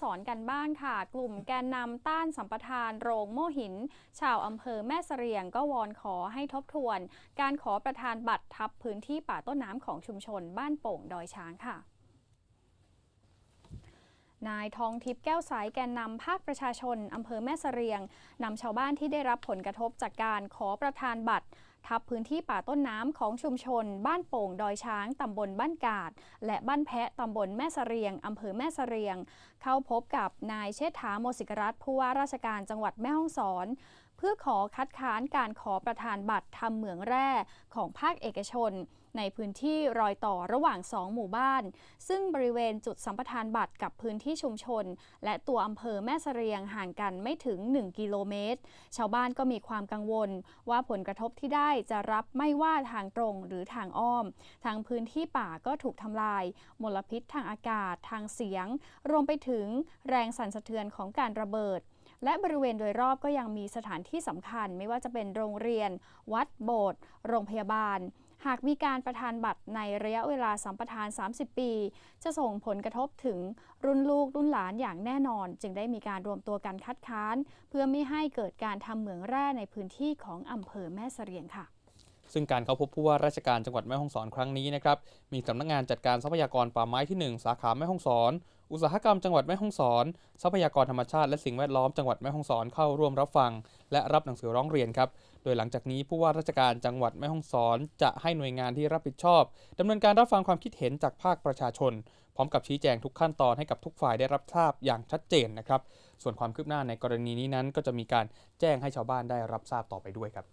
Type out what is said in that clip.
สอนกันบ้างค่ะ กลุ่มแกนนำต้านสัมปทานโรงโม่หิน ชาวอำเภอแม่เสรียงก็วอนขอให้ทบทวน การขอประทานบัตรทับพื้นที่ป่าต้นน้ำของชุมชนบ้านโป่งดอยช้างค่ะ นายทองทิพย์แก้วสายแกนนำภาคประชาชนอำเภอแม่เสรียงนำชาวบ้านที่ได้รับผลกระทบจากการขอประทานบัตร ทับพื้นที่ป่าต้นน้ำของชุมชน บ้านโป่งดอยช้างตำบลบ้านกาด และบ้านแพะตำบลแม่เสรียงอำเภอแม่เสรียง เข้าพบกับนายเชษฐาโมสิกรัตน์ผู้ว่าราชการจังหวัดแม่ฮ่องสอน เพื่อขอคัดค้านการขอประทานบัตรทำเหมืองแร่ของภาคเอกชน ในพื้นที่รอยต่อระหว่างสองหมู่บ้าน ซึ่งบริเวณจุดสัมปทานบัตรกับพื้นที่ชุมชน และตัวอำเภอแม่เสรียงห่างกันไม่ถึง 1 กิโลเมตร ชาวบ้านก็มีความกังวล ว่าผลกระทบที่ได้จะรับไม่ว่าทางตรงหรือทางอ้อม ทางพื้นที่ป่าก็ถูกทำลาย มลพิษทางอากาศ ทางเสียง รวมไปถึงแรงสั่นสะเทือนของการระเบิด และบริเวณโดยรอบก็ยังมีสถานที่สำคัญ ไม่ว่าจะเป็นโรงเรียน วัดโบสถ์โรงพยาบาล หากมีการประทานบัตรในระยะเวลาสัมปทาน 30 ปี จะส่งผลกระทบถึงรุ่นลูกรุ่นหลานอย่างแน่นอน จึงได้มีการรวมตัวกันคัดค้าน เพื่อไม่ให้เกิดการทำเหมืองแร่ในพื้นที่ของอำเภอแม่เสรียงค่ะซึ่งการเข้าพบผู้ว่าราชการจังหวัดแม่ฮ่องสอนครั้งนี้นะครับ มีสำนักงานจัดการทรัพยากรป่าไม้ที่ 1 สาขาแม่ฮ่องสอน อุตสาหกรรมจังหวัดแม่ฮ่องสอน ทรัพยากรธรรมชาติและสิ่งแวดล้อมจังหวัดแม่ฮ่องสอนเข้าร่วมรับฟัง และรับหนังสือร้องเรียนครับ โดยหลังจากนี้ผู้ว่าราชการจังหวัดแม่ฮ่องสอน จะให้หน่วยงานที่รับผิดชอบดำเนินการรับฟังความคิดเห็นจากภาคประชาชน พร้อมกับชี้แจงทุกขั้นตอนให้กับทุกฝ่ายได้รับทราบอย่างชัดเจนนะครับ ส่วนความคืบหน้าในกรณีนี้นั้น ก็จะมีการแจ้งให้ชาวบ้านได้รับทราบต่อไปด้วยครับ